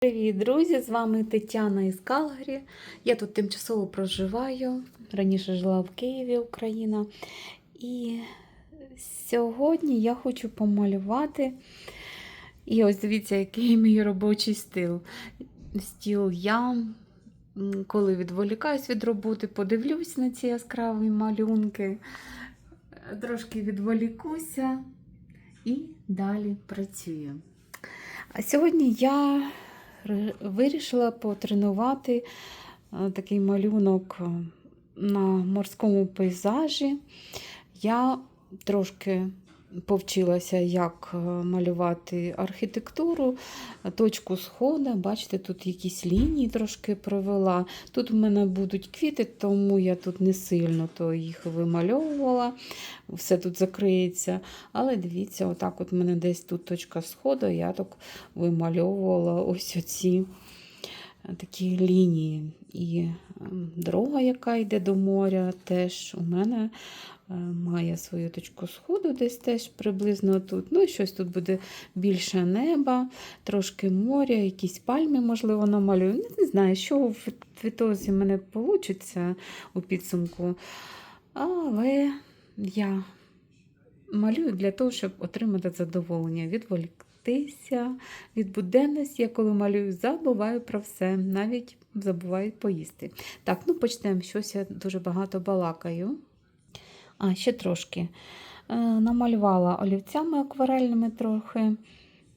Привіт, друзі! З вами Тетяна із Калгарі. Я тут тимчасово проживаю. Раніше жила в Києві, Україна. І сьогодні я хочу помалювати. І ось дивіться, який мій робочий стил. Стіл я, коли відволікаюсь від роботи, подивлюсь на ці яскраві малюнки, трошки відволікуся і далі працюю. А сьогодні я вирішила потренувати е, такий малюнок е, на морському пейзажі. Я трошки повчилася, як е, малювати архітектуру, точку сходу. Бачите, тут якісь лінії трошки провела. Тут в мене будуть квіти, тому я тут не сильно то їх вимальовувала. Все тут закриється. Але дивіться, отак от в мене десь тут точка сходу, я так вимальовувала ось оці е, такі лінії. І ем, дорога, яка йде до моря, теж у мене має свою точку сходу, десь теж приблизно тут. Ну і щось тут буде більше неба, трошки моря, якісь пальми, можливо, намалюю. Не знаю, що в відтоді в мене вийде у підсумку. Але я малюю для того, щоб отримати задоволення, відволіктися від буденності. Я коли малюю, забуваю про все, навіть забуваю поїсти. Так, ну почнемо. Щось я дуже багато балакаю. А, ще трошки. Е, намалювала олівцями акварельними трохи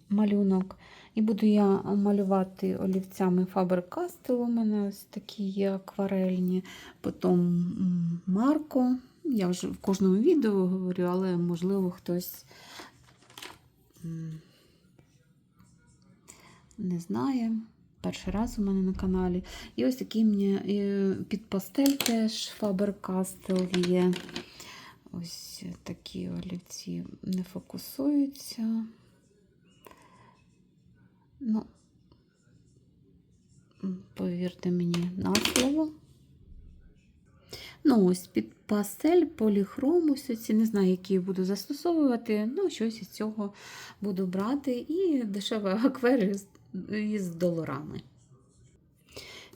малюнок. І буду я малювати олівцями Faber-Castell. У мене ось такі є акварельні. Потім Марко. Я вже в кожному відео говорю, але можливо хтось не знає. Перший раз у мене на каналі. І ось такий мені е, під пастель теж Faber-Castell є. Ось такі олівці не фокусуються. Ну, повірте мені на слово. Ну, ось під пастель, поліхром, ось ці, не знаю, які буду застосовувати. Ну, щось із цього буду брати. І дешева акварель із доларами.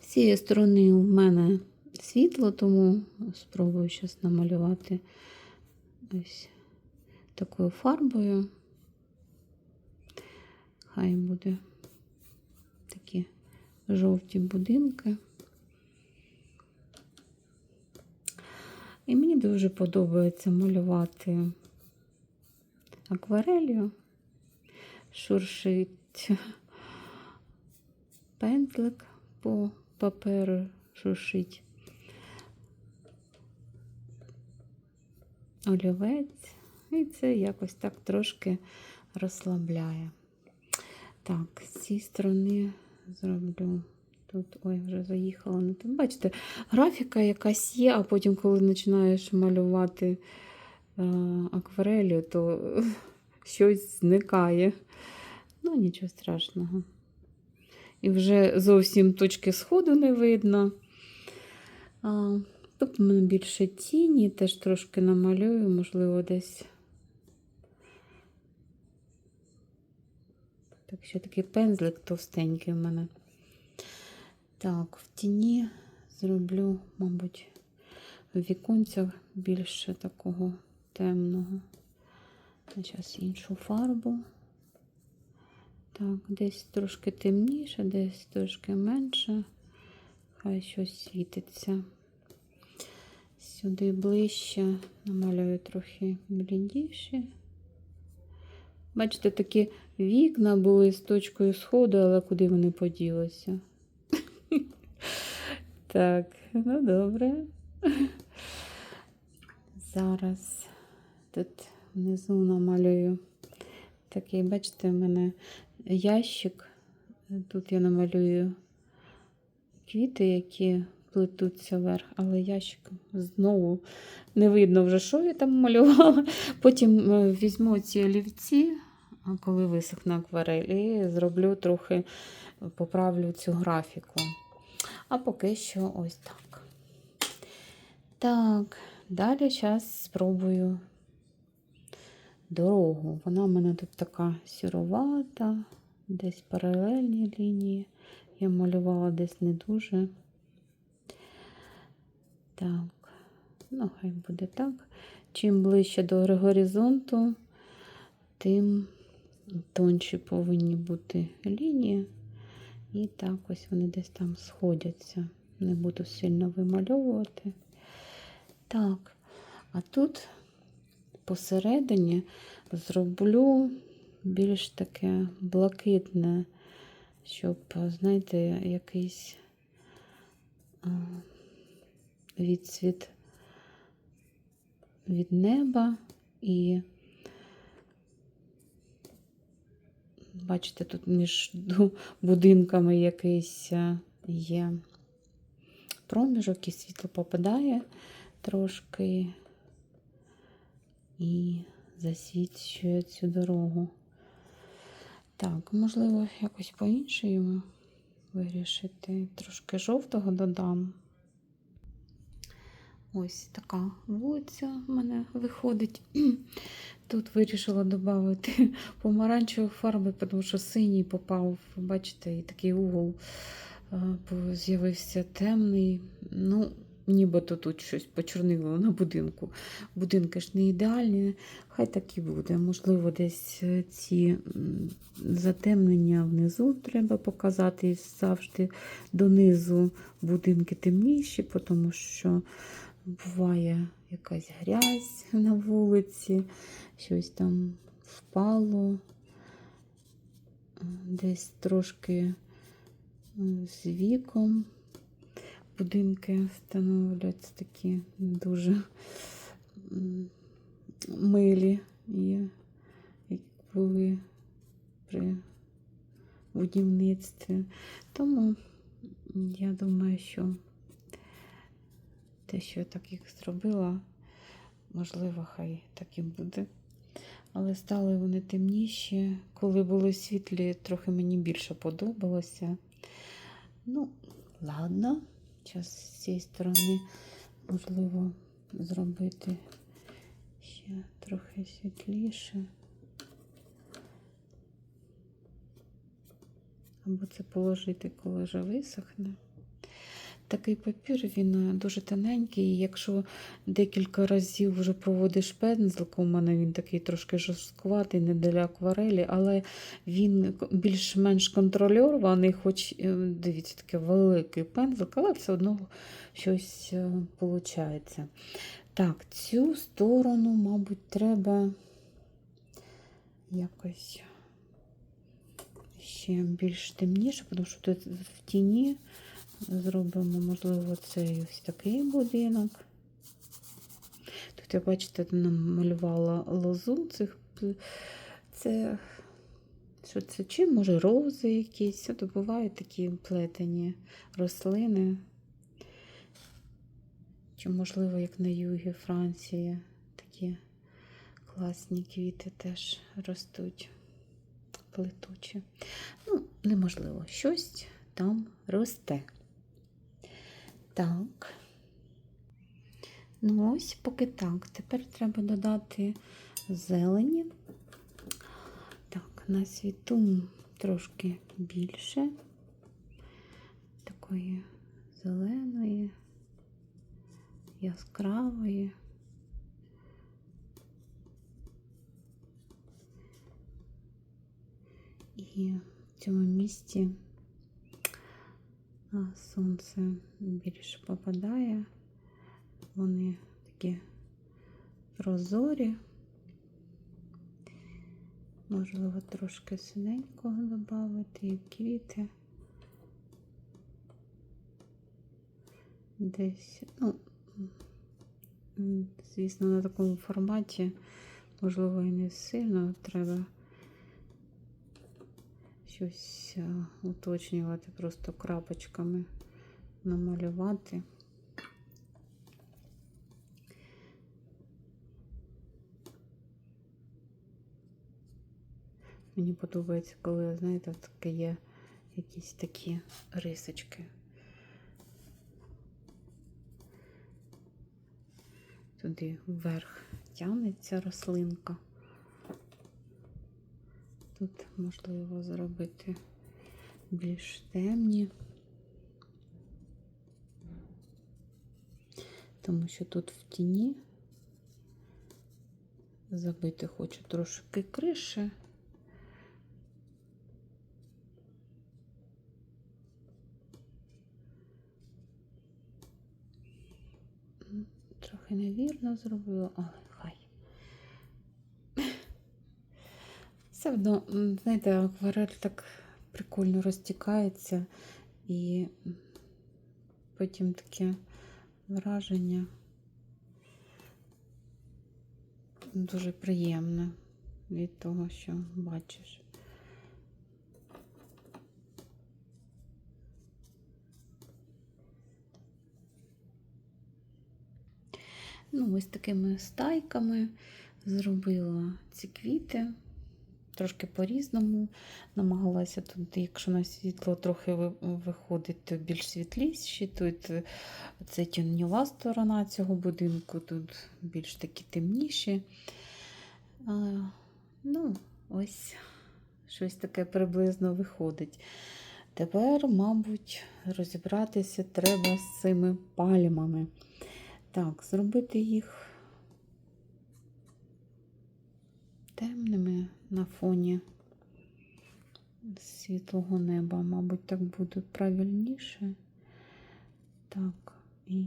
З цієї сторони у мене світло, тому спробую зараз намалювати ось такою фарбою. Хай буде такі жовті будинки. І мені дуже подобається малювати акварелью. Шуршить пензлик по паперу шуршить. Олівець. І це якось так трошки розслабляє. Так, з цієї сторони зроблю. Тут, ой, вже заїхала не там. Бачите, графіка якась є, а потім, коли починаєш малювати е, акварелью, то щось зникає. Ну, нічого страшного. І вже зовсім точки сходу не видно. Тут в мене більше тіні, теж трошки намалюю, можливо, десь. Так, ще такий пензлик товстенький в мене. Так, в тіні зроблю, мабуть, в віконцях більше такого темного. Зараз іншу фарбу. Так, десь трошки темніше, десь трошки менше. Хай щось світиться. Сюди ближче намалюю трохи блідіше. Бачите, такі вікна були з точкою сходу, але куди вони поділися? Так, ну добре. Зараз тут внизу намалюю такий, бачите, в мене ящик. Тут я намалюю квіти, які плетуться вверх, але ящик знову не видно вже, що я там малювала. Потім е, візьму ці олівці, коли висохне акварель, і зроблю трохи, поправлю цю графіку. А поки що ось так. Так, далі зараз спробую дорогу. Вона в мене тут така сіровата, десь паралельні лінії. я малювала десь не дуже. Так, ну, хай буде так. Чим ближче до горизонту, тим тонші повинні бути лінії. І так ось вони десь там сходяться. Не буду сильно вимальовувати. Так, а тут посередині зроблю більш таке блакитне, щоб, знаєте, якийсь відсвіт від неба і бачите, тут між будинками якийсь є проміжок, і світло попадає трошки і засвічує цю дорогу. Так, можливо, якось по-іншому вирішити. Трошки жовтого додам. Ось така вулиця в мене виходить. Тут вирішила додати помаранчевої фарби, тому що синій попав, бачите, і такий угол е, з'явився темний. Ну, нібито тут щось почорнило на будинку. Будинки ж не ідеальні, хай так і буде. Можливо, десь е, ці затемнення внизу треба показати. І завжди донизу будинки темніші, тому що буває якась грязь на вулиці, щось там впало, десь трошки з віком будинки становляться такі дуже милі, і як були при будівництві. Тому я думаю, що те, що я так їх зробила, можливо, хай так і буде. Але стали вони темніші. Коли були світлі, трохи мені більше подобалося. Ну, ладно, зараз з цієї сторони можливо зробити ще трохи світліше. Або це положити, коли вже висохне. Такий папір, він е, дуже тоненький, якщо декілька разів вже проводиш пензликом, у мене він такий трошки жорсткуватий, не для акварелі, але він більш-менш контрольований, хоч, е, дивіться, такий великий пензлик, але все одно щось виходить. Так, цю сторону, мабуть, треба якось ще більш темніше, тому що тут в тіні зробимо, можливо, цей ось такий будинок. Тут, я бачите, намалювала лозу. Цих, це, що це чи, може, рози якісь. От бувають такі плетені рослини. Чи, можливо, як на югі Франції, такі класні квіти теж ростуть плетучі. Ну, неможливо, щось там росте. Так. Ну ось поки так. Тепер треба додати зелені. Так, на світу трошки більше такої зеленої, яскравої. І в цьому місці сонце більше попадає. Вони такі прозорі. Можливо, трошки синенького додати і квіти. Десь, ну, звісно, на такому форматі, можливо, і не сильно треба щось уточнювати, просто крапочками намалювати. Мені подобається, коли, знаєте, таке є якісь такі рисочки. Туди вверх тягнеться рослинка. Тут можливо зробити більш темні. Тому що тут в тіні забити хочу трошки криші. Трохи невірно зробила, але хай. Все одно, знаєте, акварель так прикольно розтікається і потім таке враження дуже приємне від того, що бачиш. Ну, ось такими стайками зробила ці квіти. Трошки по-різному. Намагалася тут, якщо на світло трохи виходить, то більш світліші. Тут е, це тіньова сторона цього будинку, тут більш такі темніші. А, ну, ось щось таке приблизно виходить. Тепер, мабуть, розібратися треба з цими пальмами. Так, зробити їх темними на фоні світлого неба. Мабуть, так буде правильніше. Так, і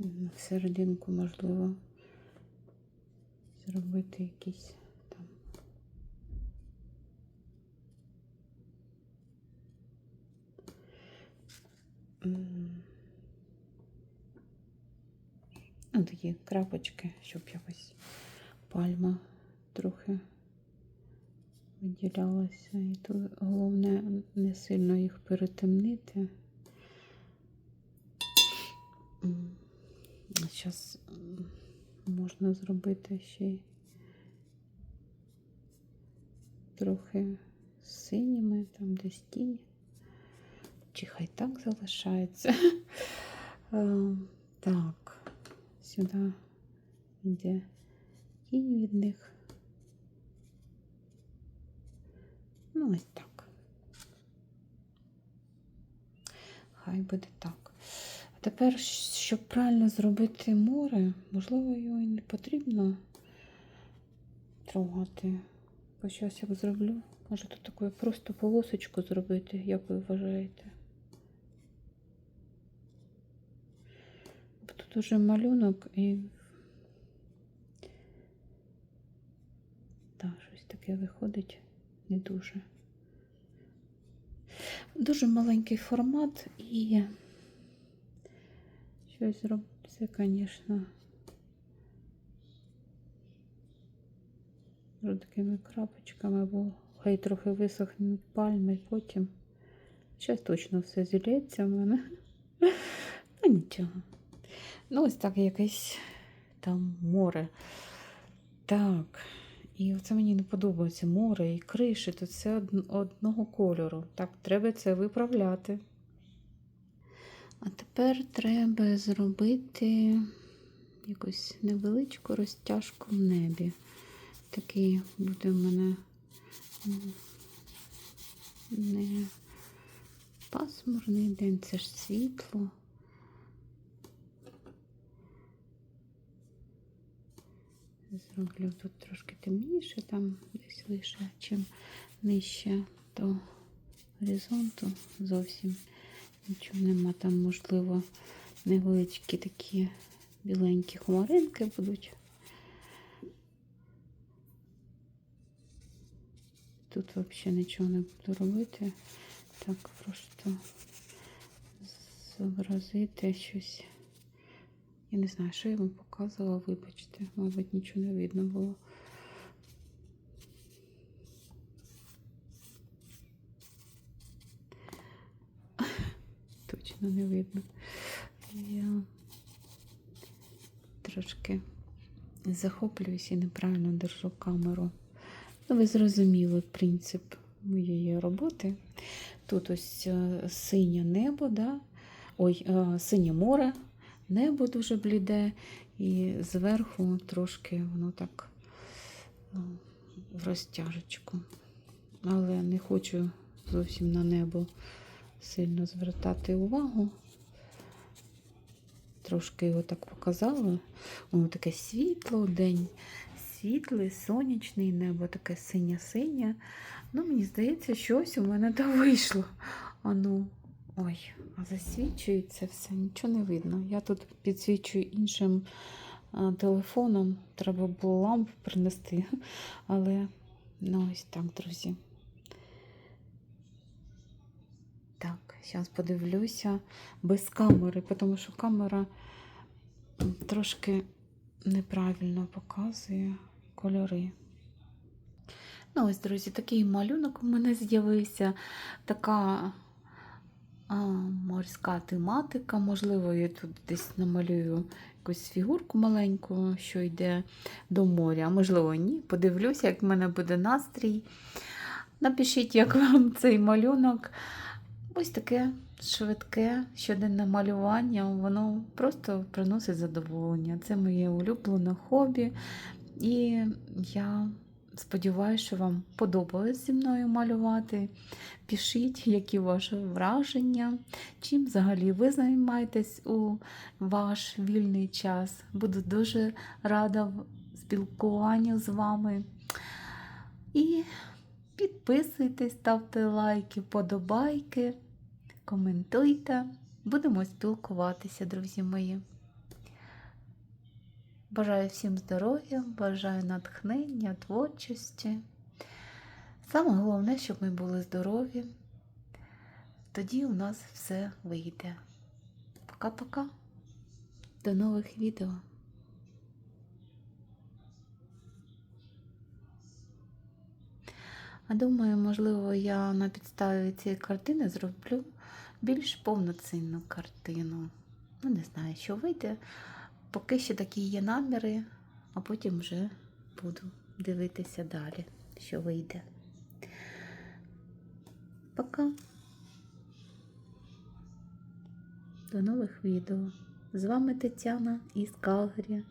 в серединку можливо зробити якісь там. Ну, такі крапочки, щоб якось пальма трохи виділялася. І тут головне не сильно їх перетемнити. Зараз можна зробити ще й трохи синіми, там десь тінь. Чи хай так залишається. Е, Так, сюди йде тінь від них. Ну, ось так. Хай буде так. Тепер, щоб правильно зробити море, можливо, його і не потрібно трогати. Бо щось як зроблю. Може тут таку просто полосочку зробити, як ви вважаєте? Бо тут уже малюнок і. Так, щось таке виходить не дуже. Дуже маленький формат і щось робиться, звісно, вже такими крапочками, бо хай трохи висохнуть пальми потім. Зараз точно все зілється в мене. Ну нічого. Ну, ось так якесь там море. Так. І це мені не подобається море і криші, тут все одного кольору. Так, треба це виправляти. А тепер треба зробити якусь невеличку розтяжку в небі. Такий буде в мене не пасмурний день, це ж світло. Зроблю тут трошки темніше, там десь лише, чим нижче до горизонту зовсім нічого нема. Там, можливо, невеличкі такі біленькі хмаринки будуть. Тут взагалі нічого не буду робити. Так просто зобразити щось. Я не знаю, що я вам показувала, вибачте, мабуть, нічого не видно було. Точно не видно. Я трошки захоплююсь і неправильно держу камеру. Ну, ви зрозуміли принцип моєї роботи. Тут ось е, синє небо, да? ой, е, синє море, небо дуже бліде, і зверху трошки воно так е, в розтяжечку. Але не хочу зовсім на небо сильно звертати увагу. Трошки його так показала. Воно таке світло, день світлий, сонячний, небо таке синє-синє. Ну, мені здається, щось у мене там вийшло. А ну, ой, а засвічується все, нічого не видно. Я тут підсвічую іншим телефоном. Треба було лампу принести. Але ну ось так, друзі. Так, зараз подивлюся без камери, тому що камера трошки неправильно показує кольори. Ну, ось, друзі, такий малюнок у мене з'явився. Така а, морська тематика. Можливо, я тут десь намалюю якусь фігурку маленьку, що йде до моря. Можливо, ні. Подивлюся, як в мене буде настрій. Напишіть, як вам цей малюнок. Ось таке швидке щоденне малювання, воно просто приносить задоволення. Це моє улюблене хобі. І я сподіваюся, що вам подобалось зі мною малювати. Пишіть, які ваші враження, чим взагалі ви займаєтесь у ваш вільний час. Буду дуже рада спілкуванню з вами. І підписуйтесь, ставте лайки, подобайки, коментуйте. Будемо спілкуватися, друзі мої. Бажаю всім здоров'я, бажаю натхнення, творчості. Саме головне, щоб ми були здорові. Тоді у нас все вийде. Пока-пока. До нових відео. А думаю, можливо, я на підставі цієї картини зроблю більш повноцінну картину. Ну, не знаю, що вийде. Поки що такі є наміри, а потім вже буду дивитися далі, що вийде. Пока. До нових відео. З вами Тетяна із Калгарі.